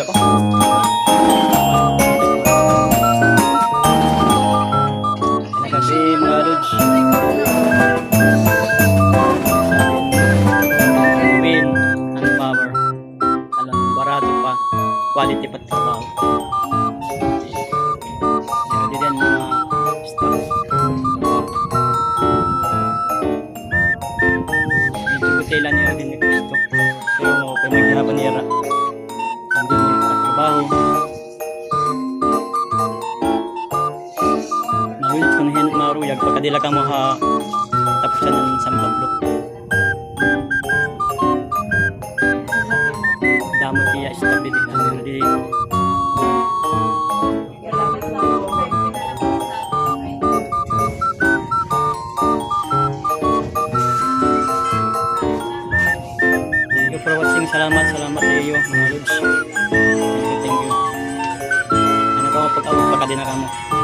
ko. Kasi mga lods. Win ang power. Alam, barato pa. Quality pa trabaho. Hindi din mga staff. Medyo butela niya din ni Cristo. Pero kung naghirapan maruyag pagkadila ka mo ha tapos siya ng sampablo. Damo kaya stabilidad pero di Thank you for watching. Salamat, salamat sa iyo mga lods. Thank you, thank you. Ano ka mo pag-awag pagkadila ka mo.